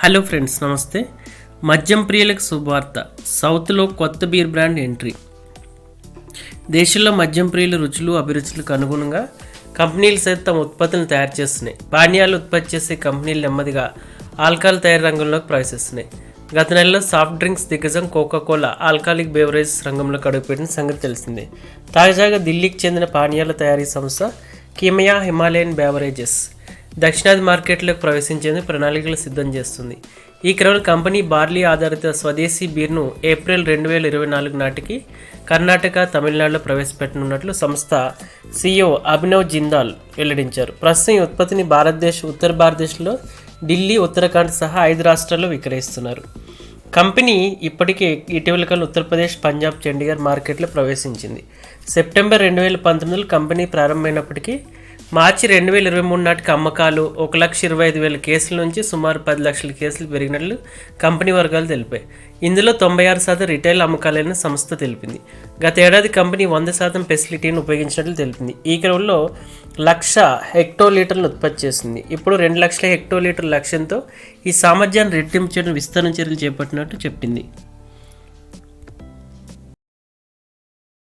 Hello friends నమస్తే. మద్యం ప్రియులకు శుభవార్త. సౌత్లో కొత్త బీర్ బ్రాండ్ ఎంట్రీ. దేశంలో మద్యం ప్రియుల రుచులు అభిరుచులకు అనుగుణంగా కంపెనీలు సైతం తమ ఉత్పత్తులను తయారు చేస్తున్నాయి. పానీయాలు ఉత్పత్తి చేసే కంపెనీలు నెమ్మదిగా ఆల్కహాల్ తయారీ రంగంలోకి ప్రవేశిస్తున్నాయి. గత నెలలో సాఫ్ట్ డ్రింక్స్ దిగ్గజం కోకాకోలా ఆల్కహాలిక్ బేవరేజెస్ రంగంలోకి అడుగుపెట్టిన సంగతి తెలిసిందే. తాజాగా ఢిల్లీకి చెందిన పానీయాల తయారీ సంస్థ కిమయా హిమాలయన్ బేవరేజెస్ దక్షిణాది మార్కెట్లోకి ప్రవేశించేందుకు ప్రణాళికలు సిద్ధం చేస్తుంది. ఈ క్రమంలో కంపెనీ బార్లీ ఆధారిత స్వదేశీ బీర్ను ఏప్రిల్ రెండు వేల ఇరవై నాలుగు నాటికి కర్ణాటక తమిళనాడులో ప్రవేశపెట్టనున్నట్లు సంస్థ సీఈఓ అభినవ్ జిందాల్ వెల్లడించారు. ప్రస్తుతం ఈ ఉత్పత్తిని భారతదేశ ఉత్తర భారతదేశంలో ఢిల్లీ ఉత్తరాఖండ్ సహా ఐదు రాష్ట్రాల్లో విక్రయిస్తున్నారు. కంపెనీ ఇప్పటికే ఇటీవల కాలం ఉత్తరప్రదేశ్ పంజాబ్ చండీగఢ్ మార్కెట్లో ప్రవేశించింది. సెప్టెంబర్ రెండు వేల పంతొమ్మిదిలో కంపెనీ ప్రారంభమైనప్పటికీ మార్చి రెండు వేల ఇరవై మూడు నాటికి అమ్మకాలు ఒక లక్ష ఇరవై ఐదు వేల కేసుల నుంచి సుమారు పది లక్షల కేసులు పెరిగినట్లు కంపెనీ వర్గాలు తెలిపాయి. ఇందులో తొంభై ఆరు శాతం రిటైల్ అమ్మకాలైన సంస్థ తెలిపింది. గత ఏడాది కంపెనీ వంద శాతం ఫెసిలిటీని ఉపయోగించినట్లు తెలిపింది. ఈ క్రమంలో లక్ష హెక్టోలీటర్లు ఉత్పత్తి చేసింది. ఇప్పుడు రెండు లక్షల హెక్టోలీటర్ లక్ష్యంతో ఈ సామర్థ్యాన్ని రెట్టింపు చేయడం విస్తరణ చర్యలు చేపట్టినట్టు చెప్పింది.